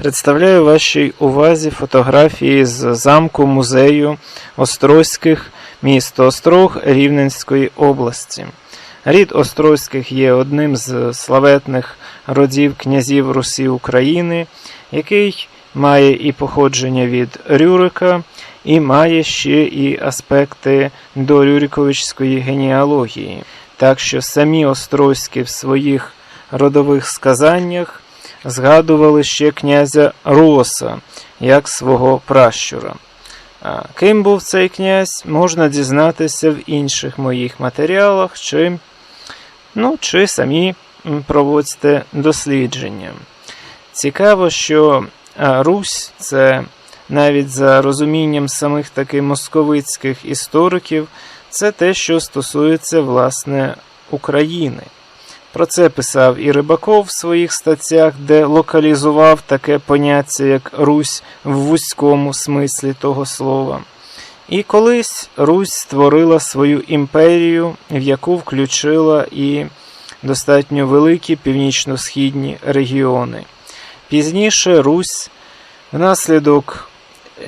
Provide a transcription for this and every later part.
Представляю вашій увазі фотографії з замку музею Острозьких, місто Острог Рівненської області. Рід Острозьких є одним з славетних родів князів Русі України, який має і походження від Рюрика, і має ще і аспекти до Рюриковичської генеалогії. Так що самі Острозькі в своїх родових сказаннях згадували ще князя Роса як свого пращура. А Ким був цей князь, можна дізнатися в інших моїх матеріалах, чи, ну, чи самі проводьте дослідження. Цікаво, що Русь це навіть за розумінням самих таки московицьких істориків, це те, що стосується власне України. Про це писав і Рибаков в своїх статтях, де локалізував таке поняття, як Русь в вузькому смислі того слова. І колись Русь створила свою імперію, в яку включила і достатньо великі північно-східні регіони. Пізніше Русь внаслідок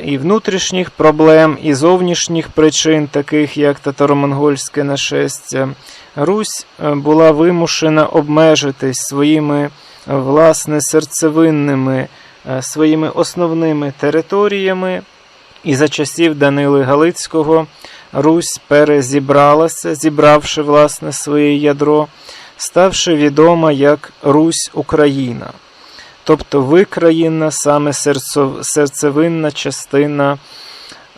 і внутрішніх проблем, і зовнішніх причин, таких як татаро-монгольське нашестя, Русь е, була вимушена обмежитись своїми е, власне серцевинними, е, своїми основними територіями. І за часів Данили Галицького Русь перезібралася, зібравши власне своє ядро, ставши відома як Русь Україна, тобто викраїна саме серцевинна частина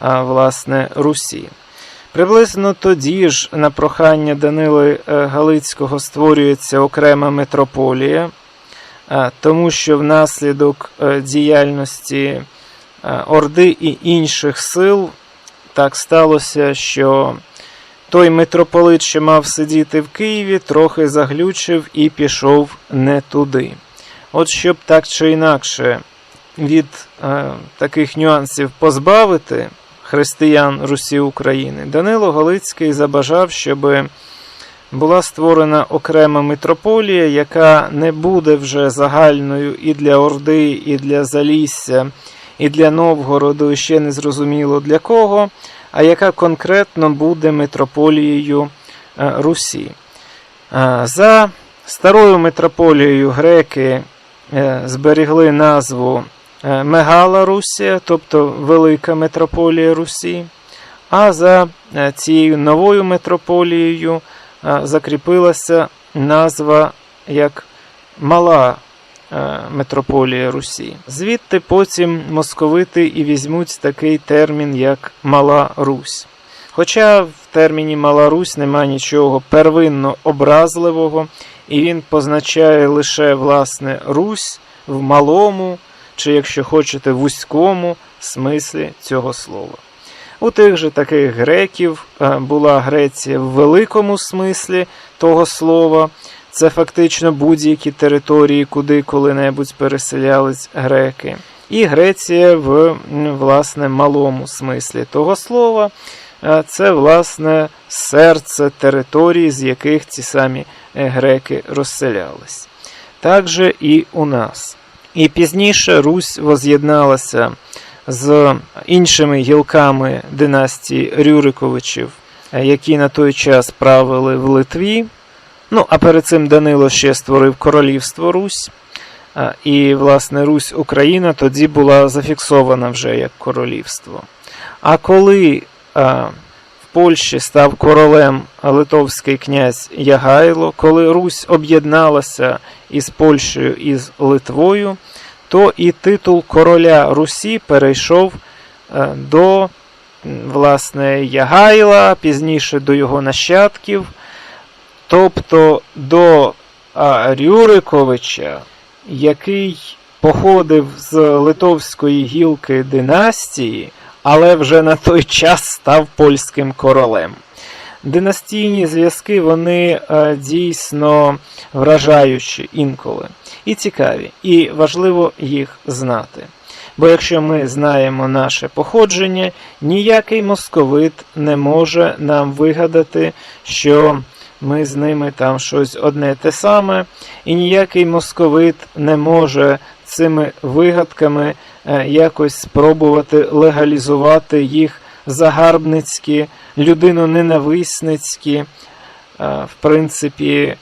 власне Русі. Приблизно тоді ж на прохання Данили е, Галицького створюється окрема митрополія, е, тому що внаслідок е, діяльності Орди і інших сил так сталося, що той митрополит, що мав сидіти в Києві, трохи заглючив і пішов не туди. От щоб так чи інакше від таких нюансів позбавити християн Русі України, Данило Галицький забажав, щоб була створена окрема митрополія, яка не буде вже загальною і для Орди, і для Залісся, і для Новгороду, і ще не зрозуміло для кого, а яка конкретно буде митрополією е, Русі. Е, За старою митрополією греки е, зберігли назву Мегала Русія, тобто Велика митрополія Русі. А за е, цією новою митрополією е, закріпилася назва як Мала е, митрополія Русі. Звідти потім московити і візьмуть такий термін, як Мала Русь. Хоча в терміні Мала Русь немає нічого первинно образливого, і він позначає лише власне Русь в малому, чи, якщо хочете, вузькому смислі цього слова. У тих же таких греків е, була Греція в великому смислі того слова. Це фактично будь-які території, куди коли-небудь переселялись греки. І Греція в власне малому смислі того слова. Е, Це власне серце території, з яких ці самі е, греки розселялись. Так же і у нас. І пізніше Русь воз'єдналася з іншими гілками династії Рюриковичів, е, які на той час правили в Литві. Ну, а перед цим Данило ще створив королівство Русь. І, власне, Русь Україна тоді була зафіксована вже як королівство. А коли в Польщі став королем литовський князь Ягайло, коли Русь об'єдналася із Польщею і з Литвою, то і титул короля Русі перейшов е, до власне Ягайла, пізніше до його нащадків, тобто до Рюриковича, який походив з литовської гілки династії, але вже на той час став польським королем. Династійні зв'язки вони е, дійсно вражаючі інколи і цікаві, і важливо їх знати. Бо якщо ми знаємо наше походження, ніякий московит не може нам вигадати, що ми з ними там щось одне те саме, і ніякий московит не може цими вигадками якось спробувати легалізувати їх загарбницькі, людиноненависницькі, е, в принципі, е,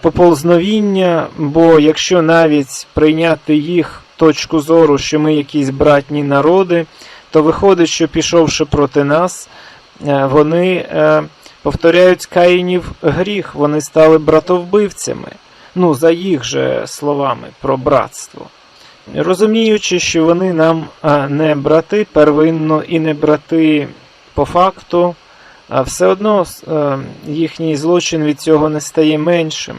поползновіння, бо якщо навіть прийняти їх точку зору, що ми якісь братні народи, то виходить, що пішовши проти нас, е, вони е, повторяють Каїнів гріх, вони стали братовбивцями. Ну, за їх же словами про братство. Розуміючи, що вони нам не брати первинно і не брати по факту, все одно е, їхній злочин від цього не стає меншим.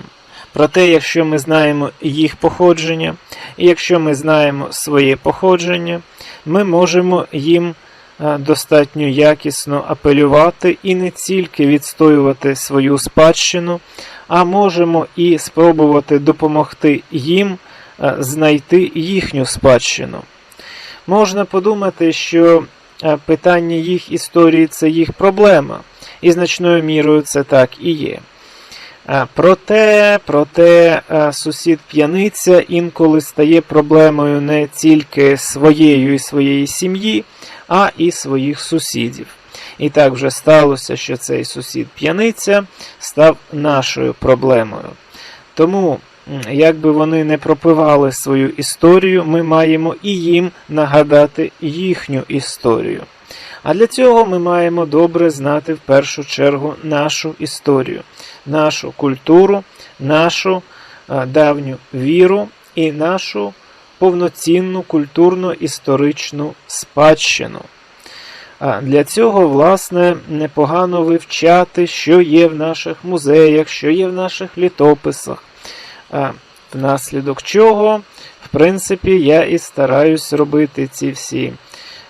Проте, якщо ми знаємо їх походження, і якщо ми знаємо своє походження, ми можемо їм е, достатньо якісно апелювати і не тільки відстоювати свою спадщину, а можемо і спробувати допомогти їм знайти їхню спадщину. Можна подумати, що е, питання їх історії це їх проблема, і значною мірою це так і є. Е, Проте, проте е, сусід п'яниця інколи стає проблемою не тільки своєю і своєї сім'ї, а і своїх сусідів. І так вже сталося, що цей сусід п'яниця став нашою проблемою. Тому, як би вони не пропивали свою історію, ми маємо і їм нагадати їхню історію. А для цього ми маємо добре знати в першу чергу нашу історію, нашу культуру, нашу давню віру і нашу повноцінну культурно-історичну спадщину. Для цього, власне, непогано вивчати, що є в наших музеях, що є в наших літописах. Внаслідок чого, в принципі, я і стараюсь робити ці всі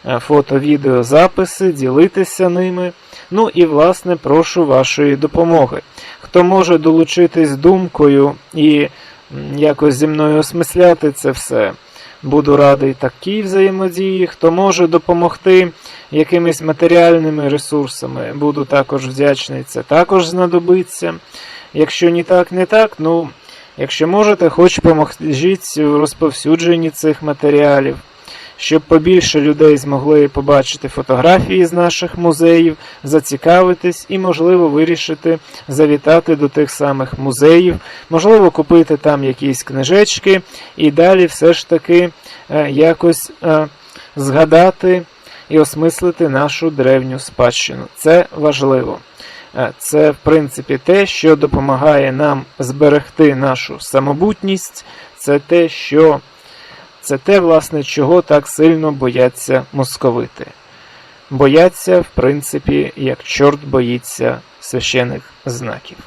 е, фото-відеозаписи, ділитися ними. Ну і, власне, прошу вашої допомоги. Хто може долучитись думкою і якось зі мною осмисляти це все, буду радий такій взаємодії. Хто може допомогти якимись матеріальними ресурсами, буду також вдячний, це також знадобиться. Якщо не так, не так, ну, якщо можете, хоч поможіть у розповсюдженні цих матеріалів, щоб побільше людей змогли побачити фотографії з наших музеїв, зацікавитись і, можливо, вирішити завітати до тих самих музеїв, можливо, купити там якісь книжечки і далі все ж таки е, якось е, згадати і осмислити нашу древню спадщину. Це важливо. Е, Це, в принципі, те, що допомагає нам зберегти нашу самобутність, це те, що це те, власне, чого так сильно бояться московити. Бояться, в принципі, як чорт боїться священих знаків.